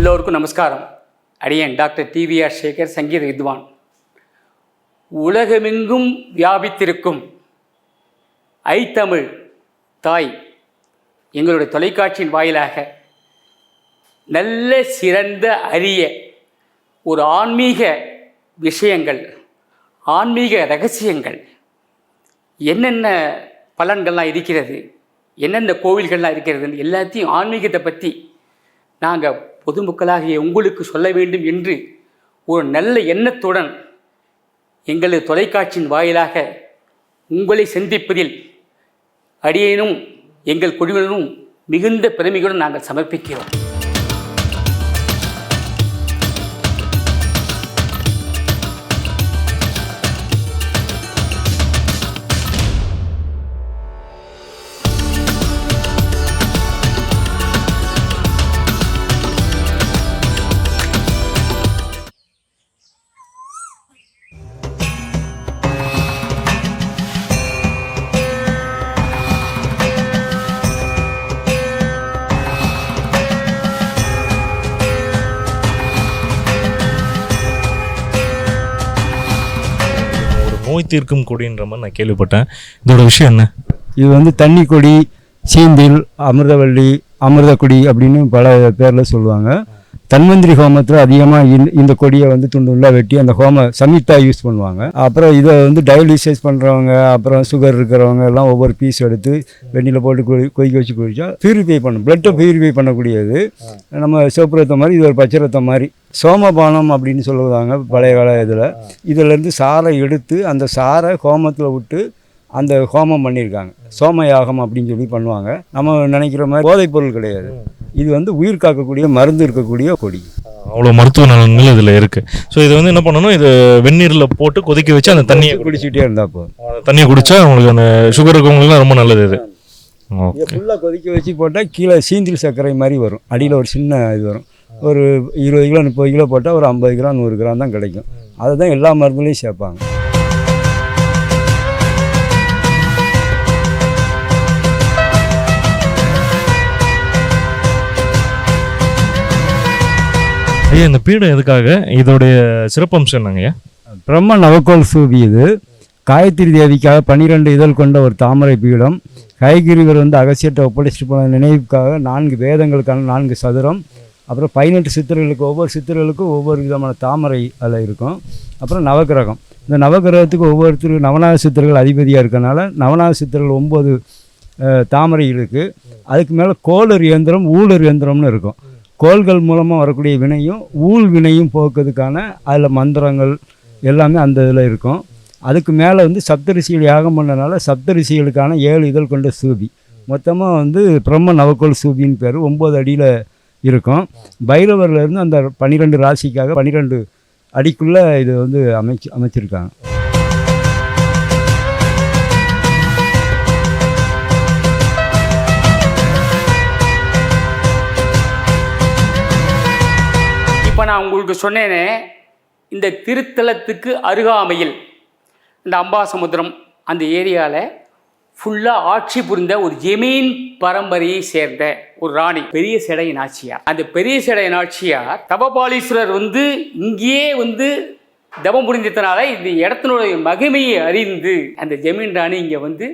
எல்லோருக்கும் நமஸ்காரம். அடியேன் டாக்டர் டிவிஆர் சேகர் சங்கீத வித்வான். உலகமெங்கும் வியாபித்திருக்கும் ஐத்தமிழ் தாய் எங்களுடைய தொலைக்காட்சியின் வாயிலாக நல்ல சிறந்த அரிய ஒரு ஆன்மீக விஷயங்கள் ஆன்மீக ரகசியங்கள் என்னென்ன பலன்கள்லாம் இருக்கிறது என்னென்ன கோவில்கள்லாம் இருக்கிறதுன்னு எல்லாத்தையும் ஆன்மீகத்தை பற்றி நாங்கள் பொதுமக்களாகிய உங்களுக்கு சொல்ல வேண்டும் என்று ஒரு நல்ல எண்ணத்துடன் எங்களது தொலைக்காட்சியின் வாயிலாக உங்களை சந்திப்பதில் அடியேனும் எங்கள் குழுவினரும் மிகுந்த பெருமையுடன் நாங்கள் சமர்ப்பிக்கிறோம். நோய் தீர்க்கும் கொடின்ற மாதிரி நான் கேள்விப்பட்டேன். இதோட விஷயம் என்ன? இது வந்து தண்ணி கொடி சீந்தில் அமிர்தவள்ளி அமிர்தக்கொடி அப்படின்னு பல பேரில் சொல்லுவாங்க. தன்வந்திரி ஹோமத்தில் அதிகமாக இந்த இந்த கொடியை வந்து துண்டு துண்டாக வெட்டி அந்த ஹோம சமித்தா யூஸ் பண்ணுவாங்க. அப்புறம் இதை வந்து டயாலிசிஸ் பண்ணுறவங்க அப்புறம் சுகர் இருக்கிறவங்க எல்லாம் ஒவ்வொரு பீஸ் எடுத்து வெண்ணில் போட்டு கொதிக்க வச்சு குடிச்சா பியூரிஃபை பண்ணும் பிளட்டை பியூரிஃபை பண்ணக்கூடியது. நம்ம சிவப்பு ரத்தம் மாதிரி இது ஒரு பச்சை ரத்தம் மாதிரி. சோமபானம் அப்படின்னு சொல்லுவாங்க பழைய கால இதில். இதிலேருந்து சாறை எடுத்து அந்த சாரை ஹோமத்தில் விட்டு அந்த ஹோமம் பண்ணியிருக்காங்க. சோமயாகம் அப்படின்னு சொல்லி பண்ணுவாங்க. நம்ம நினைக்கிற மாதிரி போதைப் பொருள் கிடையாது. இது வந்து உயிர் காக்கக்கூடிய மருந்து இருக்கக்கூடிய கொடி. அவ்வளோ மருத்துவ நலன்கள் இதில் இருக்குது ஸோ இது வந்து என்ன பண்ணணும்? இது வெந்நீரில் போட்டு கொதிக்க வச்சு அந்த தண்ணியை குடிச்சிட்டே இருந்தா போதும். அந்த தண்ணியை குடிச்சா உங்களுக்கு அந்த சுகர் இருக்கவங்களுக்குலாம் ரொம்ப நல்லது இது. ஃபுல்லாக கொதிக்க வச்சு போட்டால் கீழே சீந்தில் சர்க்கரை மாதிரி வரும். அடியில் ஒரு சின்ன இது வரும். ஒரு இருபது கிலோ முப்பது கிலோ போட்டால் ஒரு ஐம்பது கிராம் நூறு கிராம் தான் கிடைக்கும். அதை தான் எல்லா மருந்துலையும் சேர்ப்பாங்க. ஐயா இந்த பீடம் எதுக்காக? இதோடைய சிறப்பம்சம் என்னங்க ஐயா பிரம்ம நவக்கோல் சூபி இது. காயத்ரி தேவிக்காக பன்னிரெண்டு இதழ் கொண்ட ஒரு தாமரை பீடம். கைகிரிவர் வந்து அகசியத்தை ஒப்படைச்சிட்டு போன நினைவுக்காக நான்கு வேதங்களுக்கான நான்கு சதுரம். அப்புறம் பதினெட்டு சித்திரங்களுக்கு ஒவ்வொரு சித்திரங்களுக்கும் ஒவ்வொரு விதமான தாமரை அதில் இருக்கும். அப்புறம் நவகிரகம் இந்த நவகிரகத்துக்கு ஒவ்வொருத்தருக்கு நவநாத சித்திரங்கள் அதிபதியாக இருக்கனால நவநாத சித்திரங்கள் ஒம்பது தாமரை இருக்குது அதுக்கு மேலே கோளர் இயந்திரம் ஊழர் இயந்திரம்னு இருக்கும். கோள்கள் மூலமாக வரக்கூடிய வினையும் ஊழ் வினையும் போக்குறதுக்கான அதில் மந்திரங்கள் எல்லாமே அந்த இதில் இருக்கும். அதுக்கு மேலே வந்து சப்தரிசிகள் யாகம் பண்ணனால சப்தரிசிகளுக்கான ஏழு இதழ் கொண்ட சூபி. மொத்தமாக வந்து பிரம்ம நவக்கோள் சூபின்னு பேர் ஒம்பது அடியில் இருக்கும். பைரவர்லேருந்து அந்த பன்னிரெண்டு ராசிக்காக பன்னிரெண்டு அடிக்குள்ளே இது வந்து அமைச்சு அமைச்சிருக்காங்க. நான் உங்களுக்கு சொன்னேனே இந்த திருத்தலத்துக்கு அருகாமையில் இந்த அம்பாசமுத்திரம் அந்த ஏரியாவில் ஃபுல்லாக ஆட்சி புரிந்த ஒரு ஜெமீன் பரம்பரையை சேர்ந்த ஒரு ராணி பெரிய செடை நாச்சியார். அந்த பெரிய செடை நாச்சியார் தபபாலீஸ்வரர் வந்து இங்கேயே வந்து தபம் புரிஞ்சதுனால இந்த இடத்தினுடைய மகிமையை அறிந்து அந்த ஜெமீன் ராணி இங்கே வந்து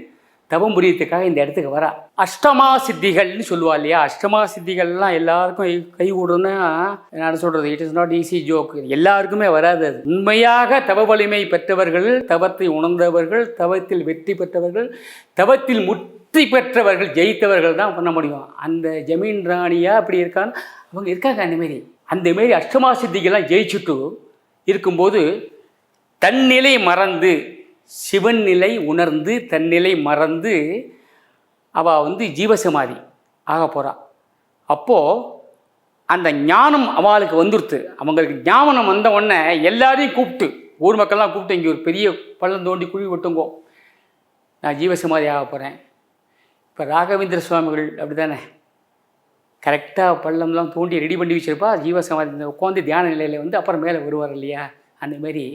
தவம் புரியத்துக்காக இந்த இடத்துக்கு வரா. அஷ்டமா சித்திகள்னு சொல்லுவா இல்லையா? அஷ்டமா சித்திகள்லாம் எல்லாருக்கும் கை- என்ன சொல்றது? It is not easy joke எல்லாருக்குமே வராது அது. உண்மையாக தவ வலிமை பெற்றவர்கள் தவத்தை உணர்ந்தவர்கள் தவத்தில் வெற்றி பெற்றவர்கள் தவத்தில் முற்றி பெற்றவர்கள் ஜெயித்தவர்கள் தான் பண்ண முடியும். அந்த ஜமீன் ராணியா அப்படி இருக்கான்னு அவங்க இருக்காங்க அந்த மாரி. அந்த மாரி அஷ்டமா சித்திகள்லாம் ஜெயிச்சுட்டு இருக்கும்போது தன்னிலை மறந்து சிவன் நிலை உணர்ந்து தன்னிலை மறந்து அவள் வந்து ஜீவசமாதி ஆக போகிறாள் அப்போது அந்த ஞானம் அவளுக்கு வந்துடுத்து அவங்களுக்கு ஞாபகம் வந்த உடனே எல்லாரையும் கூப்பிட்டு ஊர் மக்கள்லாம் கூப்பிட்டு இங்கே ஒரு பெரிய பள்ளம் தோண்டி குழி விட்டுங்கோ. நான் ஜீவசமாதி ஆக போகிறேன் இப்போ ராகவேந்திர சுவாமிகள் அப்படி தானே கரெக்டாக பள்ளம்லாம் தோண்டி ரெடி பண்ணி வச்சுருப்பா. ஜீவசமாதி உட்காந்து தியான நிலையில் வந்து அப்புறம் மேலே வருவார் இல்லையா? அந்தமாரி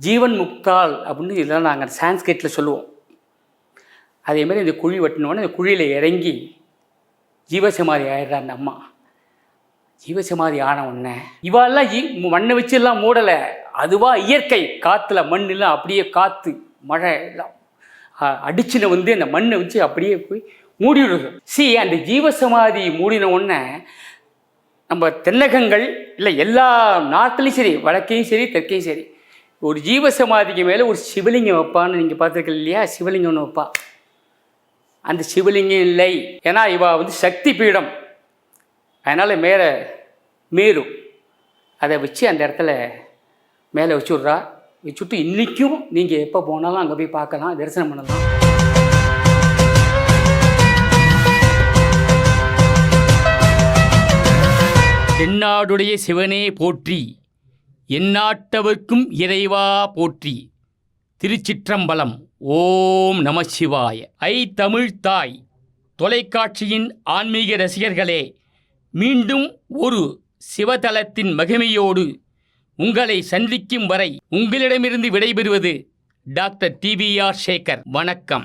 ஜீவன் முக்தால் அப்படின்னு இதெல்லாம் நாங்கள் சான்ஸ்கிரிட்டில் சொல்லுவோம். அதே மாதிரி இந்த குழி வெட்டினோடனே இந்த குழியில் இறங்கி ஜீவசமாதி ஆயிடுறா அந்த அம்மா. ஜீவசமாதி ஆன உடனே இவாலாம் ஜீ மண்ணை வச்சு எல்லாம் மூடலை. அதுவாக இயற்கை. காற்றுல மண்ணெல்லாம் அப்படியே காற்று மழை எல்லாம் அடிச்சின அடிச்சுன வந்து அந்த மண்ணை வச்சு அப்படியே போய் மூடி விடுறது. சி அந்த ஜீவசமாதி மூடின உடனே நம்ம தென்னகங்கள் இல்லை எல்லா நாட்டிலையும் சரி வடக்கையும் சரி தெற்கையும் சரி ஒரு ஜீவசமாதிக்கு மேலே ஒரு சிவலிங்கம் வைப்பான்னு நீங்கள் பார்த்துருக்கீங்க இல்லையா? சிவலிங்கம் ஒன்று வைப்பா. அந்த சிவலிங்கம் இல்லை. ஏன்னா இவா வந்து சக்தி பீடம். அதனால் மேலே மேரு அதை வச்சு அந்த இடத்துல மேலே வச்சுட்றா. வச்சுட்டு இன்றைக்கும் நீங்கள் எப்போ போனாலும் அங்கே போய் பார்க்கலாம் தரிசனம் பண்ணலாம். தென்னாடுடைய சிவனே போற்றி. எந்நாட்டவர்க்கும் இறைவா போற்றி. திருச்சிற்றம்பலம். ஓம் நம சிவாய. ஐ தமிழ் தாய். தொலைக்காட்சியின் ஆன்மீக ரசிகர்களே மீண்டும் ஒரு சிவதலத்தின் மகிமையோடு உங்களை சந்திக்கும் வரை உங்களிடமிருந்து விடைபெறுவது டாக்டர் டிபிஆர் சேகர். வணக்கம்.